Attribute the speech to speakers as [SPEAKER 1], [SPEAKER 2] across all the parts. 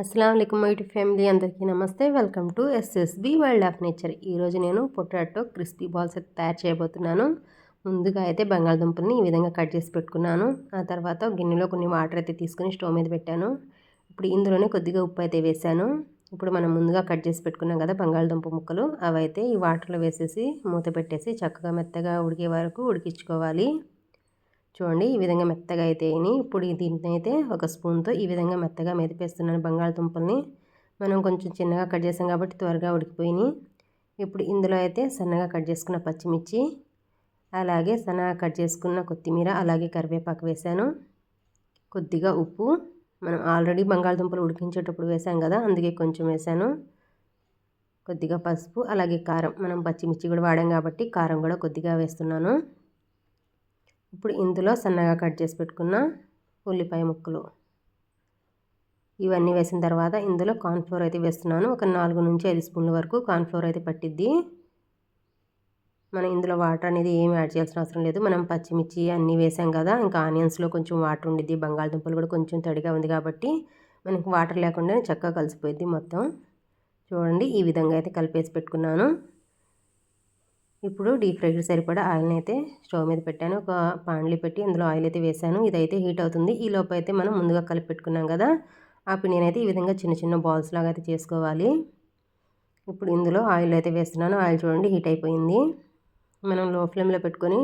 [SPEAKER 1] అస్సలం అయికం YouTube family అందరికీ నమస్తే. Welcome to SSB world of nature. ఈరోజు నేను పొటాటో క్రిస్పీ బాల్స్ అయితే తయారు చేయబోతున్నాను. ముందుగా అయితే బంగాళదుంపల్ని ఈ విధంగా కట్ చేసి పెట్టుకున్నాను. ఆ తర్వాత గిన్నెలో కొన్ని వాటర్ అయితే తీసుకుని స్టవ్ మీద పెట్టాను. ఇప్పుడు ఇందులోనే కొద్దిగా ఉప్పు అయితే వేసాను. ఇప్పుడు మనం ముందుగా కట్ చేసి పెట్టుకున్నాం కదా బంగాళదుంప ముక్కలు. అవైతే ఈ వాటర్లో వేసేసి మూత పెట్టేసి చక్కగా మెత్తగా ఉడికే వరకు ఉడికించుకోవాలి. చూడండి ఈ విధంగా మెత్తగా అయితే ఇప్పుడు దీంట్లో అయితే ఒక స్పూన్తో ఈ విధంగా మెత్తగా మెదిపేస్తున్నాను బంగాళదుంపల్ని. మనం కొంచెం చిన్నగా కట్ చేసాం కాబట్టి త్వరగా ఉడికిపోయినాయి. ఇప్పుడు ఇందులో అయితే సన్నగా కట్ చేసుకున్న పచ్చిమిర్చి అలాగే సన్నగా కట్ చేసుకున్న కొత్తిమీర అలాగే కరివేపాకు వేసాను. కొద్దిగా ఉప్పు. మనం ఆల్రెడీ బంగాళదుంపలు ఉడికించేటప్పుడు వేసాం కదా అందుకే కొంచెం వేసాను. కొద్దిగా పసుపు అలాగే కారం. మనం పచ్చిమిర్చి కూడా వాడాం కాబట్టి కారం కూడా కొద్దిగా వేస్తున్నాను. ఇప్పుడు ఇందులో సన్నగా కట్ చేసి పెట్టుకున్న ఉల్లిపాయ ముక్కలు. ఇవన్నీ వేసిన తర్వాత ఇందులో కార్న్ఫ్లోర్ అయితే వేస్తున్నాను. ఒక నాలుగు నుంచి ఐదు స్పూన్ల వరకు కార్న్ఫ్లోర్ అయితే పట్టిద్ది. మనం ఇందులో వాటర్ అనేది ఏమి యాడ్ చేయాల్సిన అవసరం లేదు. మనం పచ్చిమిర్చి అన్నీ వేసాం కదా ఇంకా ఆనియన్స్లో కొంచెం వాటర్ ఉండిద్ది. బంగాళదుంపలు కూడా కొంచెం తడిగా ఉంది కాబట్టి మనకి వాటర్ లేకుండా చక్కగా కలిసిపోయింది మొత్తం. చూడండి ఈ విధంగా అయితే కలిపేసి పెట్టుకున్నాను. ఇప్పుడు డీప్ ఫ్రైకి సరిపడా ఆయిల్ని అయితే స్టవ్ మీద పెట్టాను. ఒక పాన్లీ పెట్టి అందులో ఆయిల్ అయితే వేసాను. ఇదైతే హీట్ అవుతుంది. ఈ లోపు అయితే మనం ముందుగా కలిపి పెట్టుకున్నాం కదా ఆ పిండిని అయితే ఈ విధంగా చిన్న చిన్న బాల్స్ లాగా అయితే చేసుకోవాలి. ఇప్పుడు ఇందులో ఆయిల్ అయితే వేస్తున్నాను. ఆయిల్ చూడండి హీట్ అయిపోయింది. మనం లో ఫ్లేమ్లో పెట్టుకొని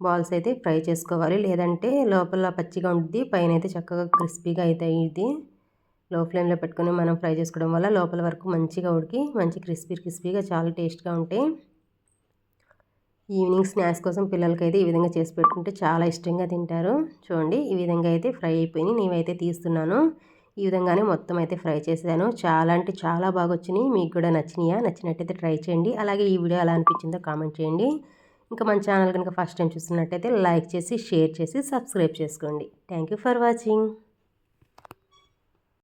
[SPEAKER 1] బాల్స్ అయితే ఫ్రై చేసుకోవాలి. లేదంటే లోపల పచ్చిగా ఉంటుంది పైన అయితే చక్కగా క్రిస్పీగా అయితే అయ్యింది లో ఫ్లేమ్లో పెట్టుకొని మనం ఫ్రై చేసుకోవడం వల్ల లోపల వరకు మంచిగా ఉడికి మంచి క్రిస్పీ క్రిస్పీగా చాలా టేస్ట్గా ఉంటాయి. ఈవినింగ్ స్నాక్స్ కోసం పిల్లలకైతే ఈ విధంగా చేసి పెట్టుకుంటే చాలా ఇష్టంగా తింటారు. చూడండి ఈ విధంగా అయితే ఫ్రై అయిపోయినాయి. నేనైతే తీస్తున్నాను. ఈ విధంగానే మొత్తం అయితే ఫ్రై చేశాను చాలా అంటే చాలా బాగా వచ్చినాయి. మీకు కూడా నచ్చినాయా? నచ్చినట్టయితే ట్రై చేయండి. అలాగే ఈ వీడియో ఎలా అనిపించిందో కామెంట్ చేయండి. ఇంకా మన ఛానల్ కనుక ఫస్ట్ టైం చూస్తున్నట్టయితే లైక్ చేసి షేర్ చేసి సబ్స్క్రైబ్ చేసుకోండి. Thank for watching.